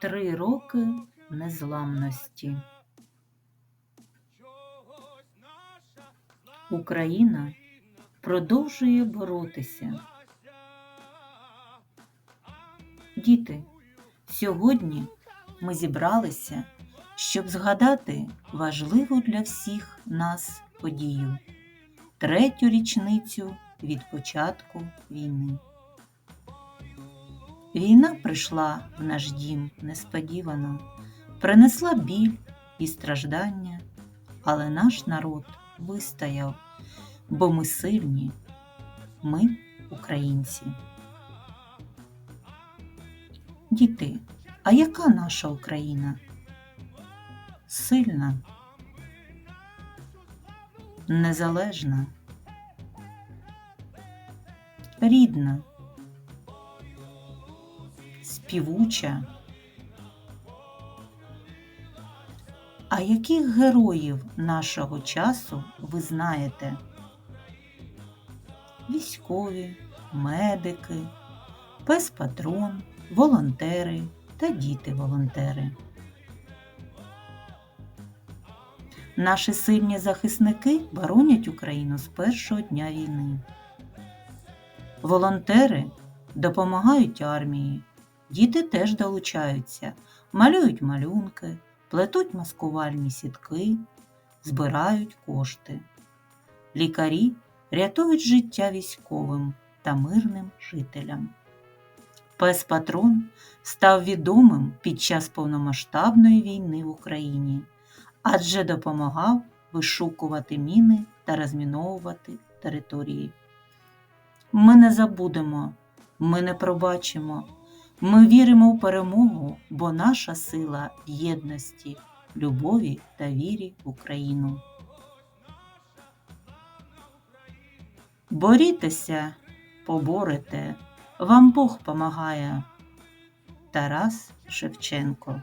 Три роки незламності. Україна продовжує боротися. Діти, сьогодні ми зібралися, щоб згадати важливу для всіх нас подію третю річницю від початку війни. Війна прийшла в наш дім несподівано, принесла біль і страждання, але наш народ вистояв, бо ми сильні, ми українці. Діти, а яка наша Україна? Сильна, незалежна, рідна співуча. А яких героїв нашого часу ви знаєте? Військові, медики, пес патрон, волонтери та діти-волонтери. Наші сильні захисники боронять Україну з першого дня війни. Волонтери допомагають армії, Діти теж долучаються, малюють малюнки, плетуть маскувальні сітки, збирають кошти. Лікарі рятують життя військовим та мирним жителям. Пес Патрон став відомим під час повномасштабної війни в Україні, адже допомагав вишукувати міни та розміновувати території. Ми не забудемо, ми не пробачимо. Ми віримо в перемогу, бо наша сила єдності, любові та вірі в Україну. Борітеся, поборете, вам Бог помагає. Тарас Шевченко